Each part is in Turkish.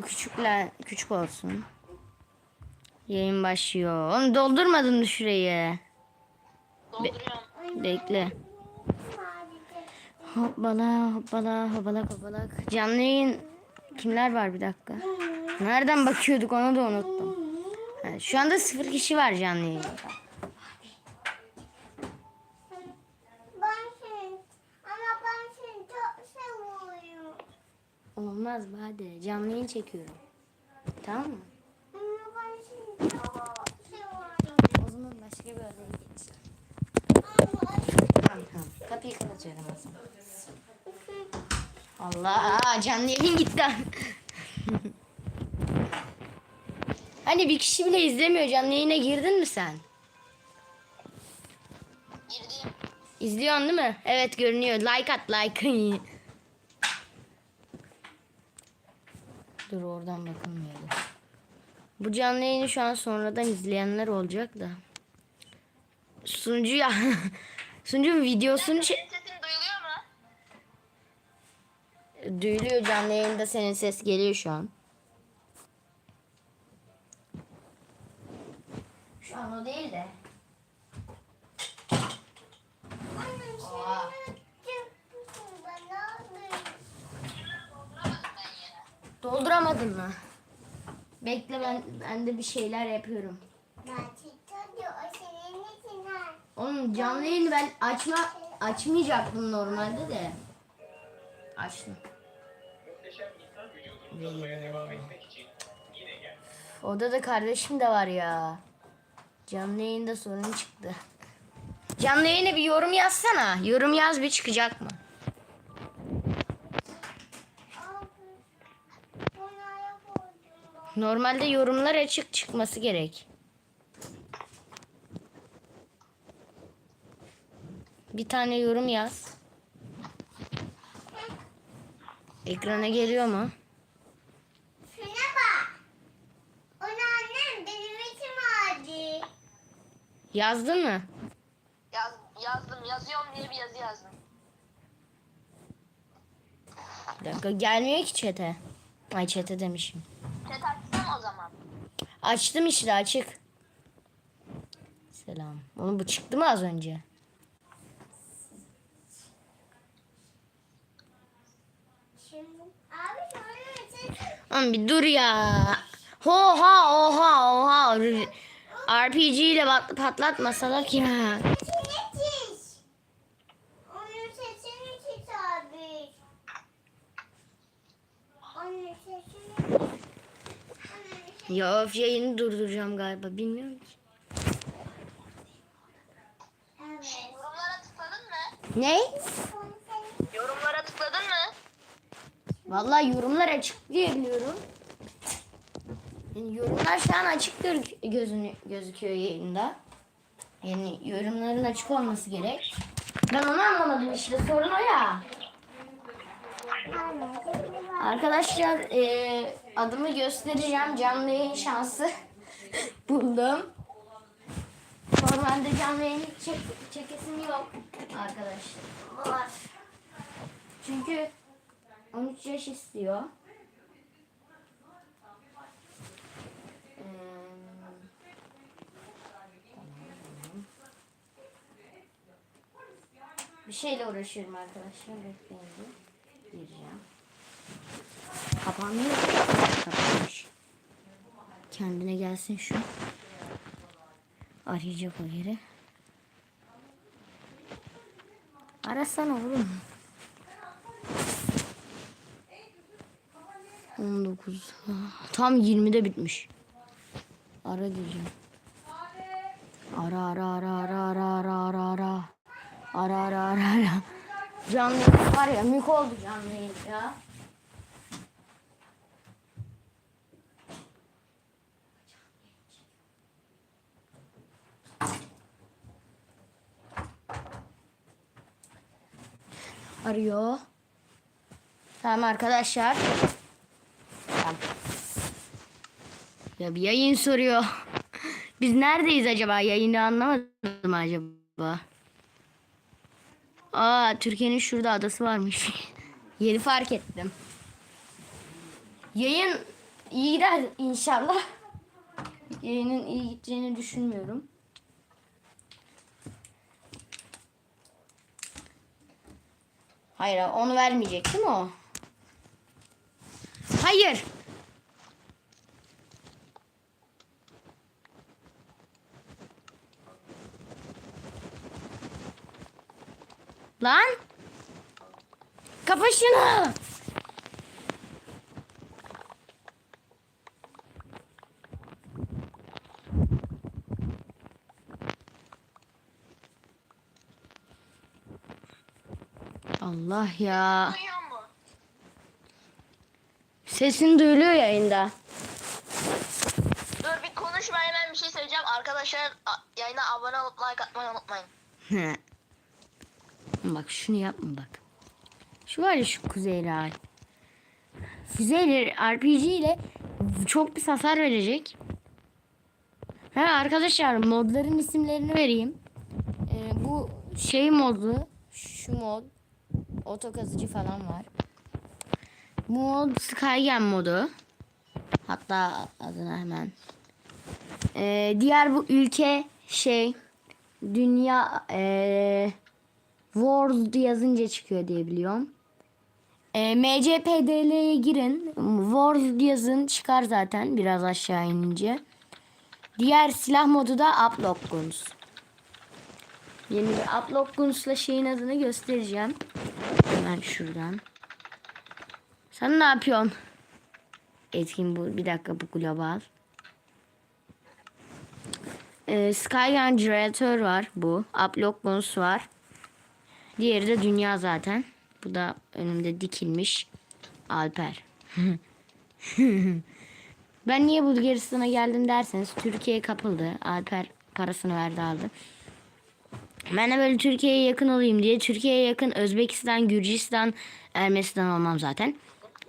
bu küçükler küçük olsun. Yayın başlıyor. Onu doldurmadın mı şurayı? Dolduruyorum. Bekle. Hoppala hoppala hoppala hoppala. Canlı yayın kimler var bir dakika. Nereden bakıyorduk onu da unuttum. Ha, şu anda sıfır kişi var canlı yayında. Ben seni, ama ben seni çok seviyorum. Olmaz hadi canlı yayın çekiyorum. Tamam mı? O zaman başka bir odaya geç. Ama Tamam tamam. Kapıyı kapatıyorum o zaman. Allah canlı yayın gitti. hani bir kişi bile izlemiyor canlı yayına girdin mi sen? Girdim. İzliyorsun değil mi? Evet görünüyor. Like at like. Dur oradan bakılmıyor. Bu canlı yayını şu an sonradan izleyenler olacak da. Sunucu ya. Sunucunun videosunu çe- Senin sesin duyuluyor mu? Duyuluyor canlı yayında senin ses geliyor şu an. Şu an o değil de. anne Oha. seni çok bana Dolduramadım ben yine. Dolduramadın mı? Bekle ben, ben de bir şeyler yapıyorum. Oğlum canlı yayını ben açma açmayacaktım normalde de. Açtım. Orada da kardeşim de var ya. Canlı yayında sorun çıktı. Canlı yayına bir yorum yazsana. Yorum yaz bir çıkacak mı? Abi, bana yapıyordum bak. Normalde yorumlar açık çıkması gerek. Bir tane yorum yaz. Ekrana geliyor mu? Şuna bak. Onu annem benim için aldı. Yazdın mı? Yaz, yazdım. Yazıyorum diye bir yazı yazdım. Bir dakika gelmiyor ki çete. Ay çete demişim. Chat açsam o zaman. Açtım işte açık. Selam. Oğlum bu çıktı mı az önce? Oğlum bir dur ya. Oha oha oha. RPG ile pat- patlatmasalar ya. yetiş. Onun sesini çiz abi. Onun sesini Onun sesini Ya of yayını durduracağım galiba bilmiyorum ki. Evet. Yorumlara tıkladın mı? Ne? Yorumlara tıkladın mı? Vallahi yorumlar açık diye biliyorum. Yani yorumlar şu an açıktır gözünü gözüküyor yayında. Yani yorumların açık olması gerek. Ben onu anlamadım işte sorun o ya. Arkadaşlar eee, adımı göstereceğim canlı yayın şansı buldum. Normalde canlı yayın çek, çekesim yok arkadaşlar. Var. Çünkü 13 yaş istiyor. Ee, Bir şeyle uğraşıyorum arkadaşlar. Bekleyin. Gireceğim. Kapanmıyor. Kapanmış. Kendine gelsin şu. Arayacak o yeri. Arasana oğlum. 19. Tam 20'de bitmiş. Ara diyeceğim. Ara ara ara ara ara ara ara ara. Ara ara ara ara. Canlı var ya mük oldu canlı ya. Arıyor. Tamam arkadaşlar. Tamam. Ya bir yayın soruyor. Biz neredeyiz acaba? Yayını anlamadım acaba. Aa Türkiye'nin şurada adası varmış. Yeni fark ettim. Yayın iyi gider inşallah. Yayının iyi gideceğini düşünmüyorum. Hayır onu vermeyecek değil mi o? Hayır. Lan. Kapa şunu. Allah ya. Sesin duyuluyor yayında. Dur bir konuşma hemen bir şey söyleyeceğim. Arkadaşlar yayına abone olup like atmayı unutmayın. bak şunu yapma bak. Şu var ya şu Kuzeyli Kuzeyli RPG ile çok bir hasar verecek. Ha arkadaşlar modların isimlerini vereyim. Ee, bu şey modu, şu mod, oto kazıcı falan var. Mod Skygen modu. Hatta adını hemen. Ee, diğer bu ülke şey dünya ee, World yazınca çıkıyor diye biliyorum. E, MCPDL'ye girin. World yazın çıkar zaten biraz aşağı inince. Diğer silah modu da Uplog Guns. Yeni bir Uplog Guns'la şeyin adını göstereceğim. Hemen şuradan. Sen ne yapıyorsun? Etkin bu. Bir dakika bu global. Ee, Skyline Generator var bu. Uplog Guns var. Diğeri de dünya zaten. Bu da önümde dikilmiş Alper. ben niye Bulgaristan'a geldim derseniz Türkiye'ye kapıldı. Alper parasını verdi aldı. Ben de böyle Türkiye'ye yakın olayım diye Türkiye'ye yakın Özbekistan, Gürcistan, Ermenistan olmam zaten.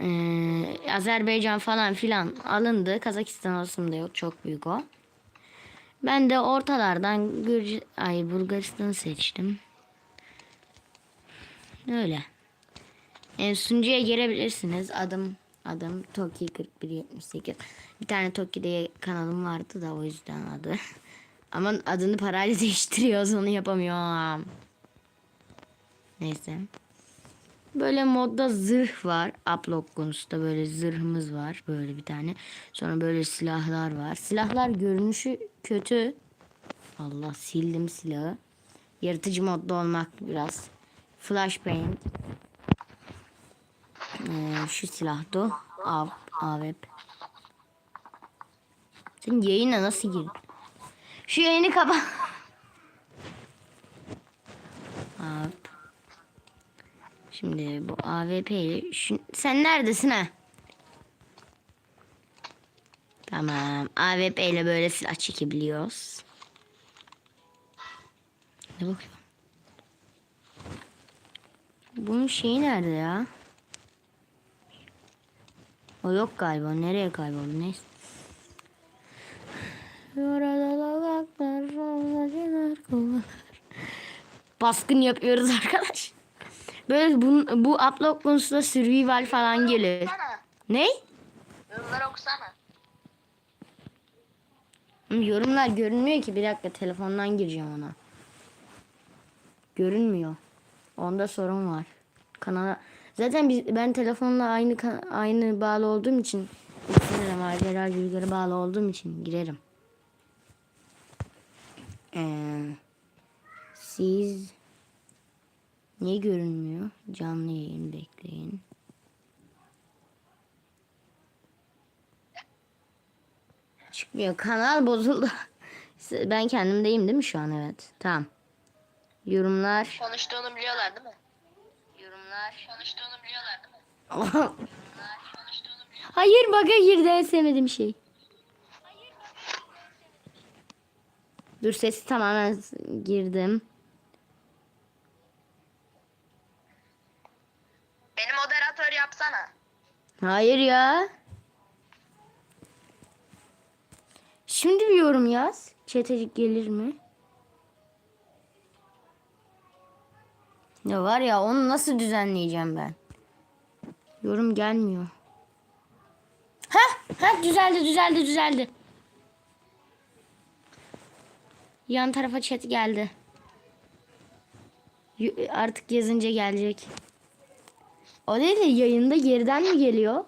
Ee, Azerbaycan falan filan alındı. Kazakistan olsun da yok. Çok büyük o. Ben de ortalardan Gürci ay Bulgaristan'ı seçtim. Öyle. E, sunucuya girebilirsiniz. Adım adım Toki 4178. Bir tane Toki'de kanalım vardı da o yüzden adı. Ama adını parayla değiştiriyoruz onu yapamıyorum. Neyse. Böyle modda zırh var. Upload konusunda böyle zırhımız var. Böyle bir tane. Sonra böyle silahlar var. Silahlar görünüşü kötü. Allah sildim silahı. Yaratıcı modda olmak biraz. Flashbang. Ee, şu silah da Av, AWP. Sen yayına nasıl girdin? Şu yayını kapa. Hop. Şimdi bu AWP ile şu- sen neredesin ha? Tamam. AWP ile böyle silah çekebiliyoruz. Ne bakıyor? Bunun şeyi nerede ya? O yok galiba. Nereye kayboldu? Neyse. Baskın yapıyoruz arkadaş. Böyle bu, bu upload konusunda survival falan gelir. Ne? Yorumları okusana. Yorumlar görünmüyor ki. Bir dakika telefondan gireceğim ona. Görünmüyor. Onda sorun var. Kanala Zaten biz, ben telefonla aynı aynı bağlı olduğum için ikisine de macera bilgileri bağlı olduğum için girerim. Ee, siz niye görünmüyor? Canlı yayın bekleyin. Çıkmıyor. Kanal bozuldu. Ben kendimdeyim değil mi şu an? Evet. Tamam. Yorumlar. Konuştuğunu biliyorlar değil mi? Yorumlar. Konuştuğunu biliyorlar değil mi? Hayır baga girdi en sevmediğim şey. Dur sesi tamamen girdim. Beni moderatör yapsana. Hayır ya. Şimdi bir yorum yaz. Çete gelir mi? Ya var ya onu nasıl düzenleyeceğim ben? Yorum gelmiyor. Heh, Ha düzeldi düzeldi düzeldi. Yan tarafa chat geldi. Artık yazınca gelecek. O değil de yayında geriden mi geliyor?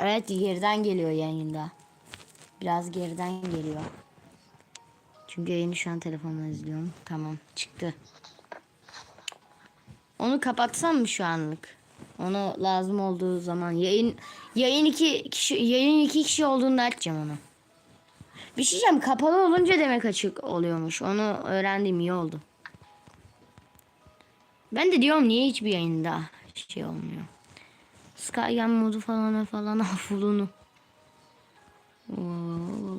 Evet geriden geliyor yayında. Biraz geriden geliyor. Çünkü yayını şu an telefonla izliyorum. Tamam çıktı. Onu kapatsam mı şu anlık? Onu lazım olduğu zaman yayın yayın iki kişi yayın iki kişi olduğunda açacağım onu. Bir şey diyeceğim kapalı olunca demek açık oluyormuş. Onu öğrendim iyi oldu. Ben de diyorum niye hiçbir yayında şey olmuyor. Skygen modu falan falan afulunu.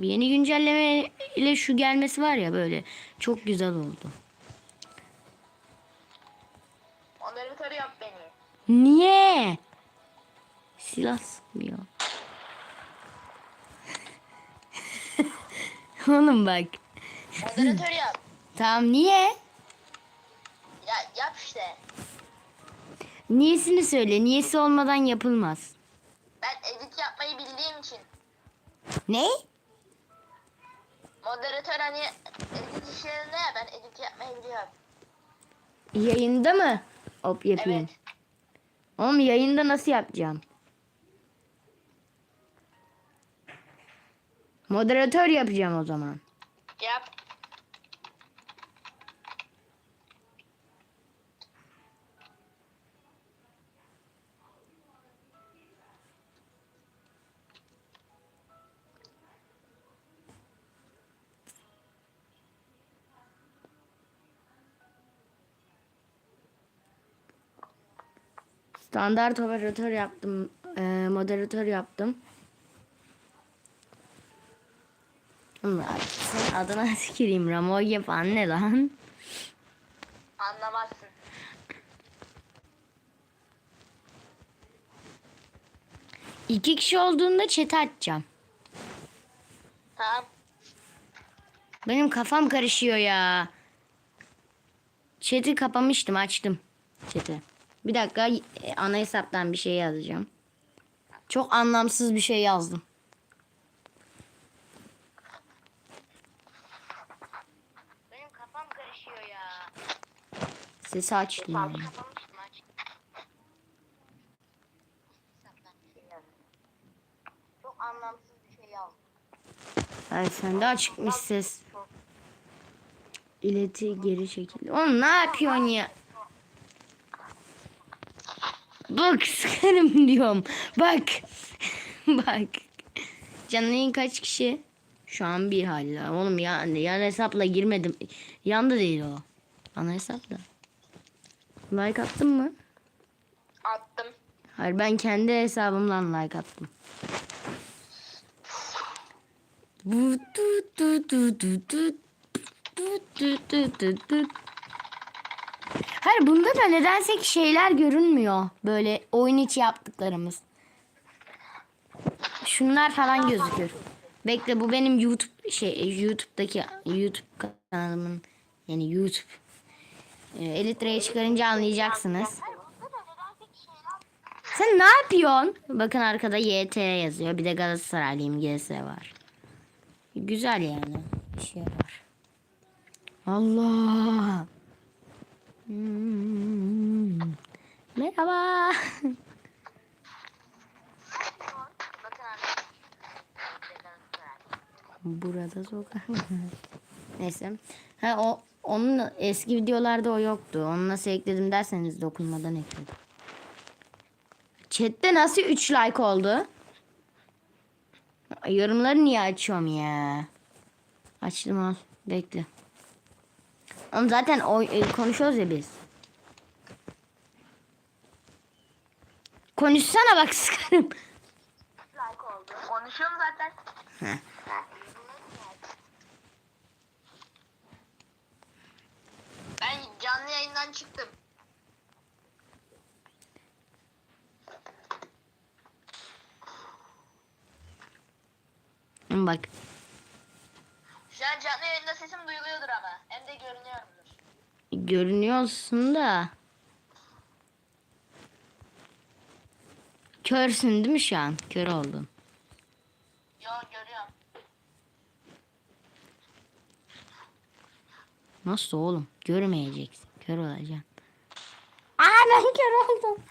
Yeni güncelleme ile şu gelmesi var ya böyle çok güzel oldu. Niye? Silah sıkmıyor. Oğlum bak. Moderatörü yap. Tamam niye? Ya yap işte. Niyesini söyle. Niyesi olmadan yapılmaz. Ben edit yapmayı bildiğim için. Ne? Moderatör hani edit işlerinde ya ben edit yapmayı biliyorum. Yayında mı? Hop yapayım. Evet. Oğlum yayında nasıl yapacağım? Moderatör yapacağım o zaman. Yap. Standart moderatör yaptım. Ee, moderatör yaptım. Sen adına tüküreyim. Ramoye falan ne lan? Anlamazsın. İki kişi olduğunda chat'i açacağım. Tamam. Benim kafam karışıyor ya. Chat'i kapamıştım açtım. Chat'i. Bir dakika e, ana hesaptan bir şey yazacağım. Çok anlamsız bir şey yazdım. Benim kafam karışıyor ya. Sesi açtım. Çok anlamsız bir şey yazdım. Ay sende açıkmış ses. İleti geri çekildi. Oğlum ne yapıyorsun ya? Bak sıkarım diyorum. Bak. Bak. Canın kaç kişi? Şu an bir hala. Oğlum ya yan hesapla girmedim. Yanda değil o. Ana hesapla. Like attın mı? Attım. Hayır ben kendi hesabımdan like attım. Bu tu tu tu tu tu tu tu tu tu tu. Hayır bunda da nedense şeyler görünmüyor. Böyle oyun içi yaptıklarımız. Şunlar falan gözüküyor. Bekle bu benim YouTube şey YouTube'daki YouTube kanalımın yani YouTube. Ee, Elitre'ye çıkarınca anlayacaksınız. Sen ne yapıyorsun? Bakın arkada YT yazıyor. Bir de Galatasaraylıyım GS var. Güzel yani. İşe yarar. Allah. Hmm. Merhaba. Burada sokak. Neyse. Ha o onun eski videolarda o yoktu. Onu nasıl ekledim derseniz dokunmadan ekledim. Chat'te nasıl 3 like oldu? Yorumları niye açıyorum ya? Açtım al. Bekle. Oğlum zaten o, e, konuşuyoruz ya biz. Konuşsana bak sıkarım. Konuşuyorum zaten. Heh. Ben canlı yayından çıktım. Bak. Şu an canlı yayında sesim duyuluyordur ama. Hem de görünüyorumdur. Görünüyorsun da. Körsün değil mi şu an? Kör oldun. Yo görüyorum. Nasıl oğlum? Görmeyeceksin. Kör olacaksın. Aa ben kör oldum.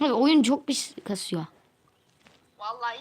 Oyun çok pis kasıyor. Vallahi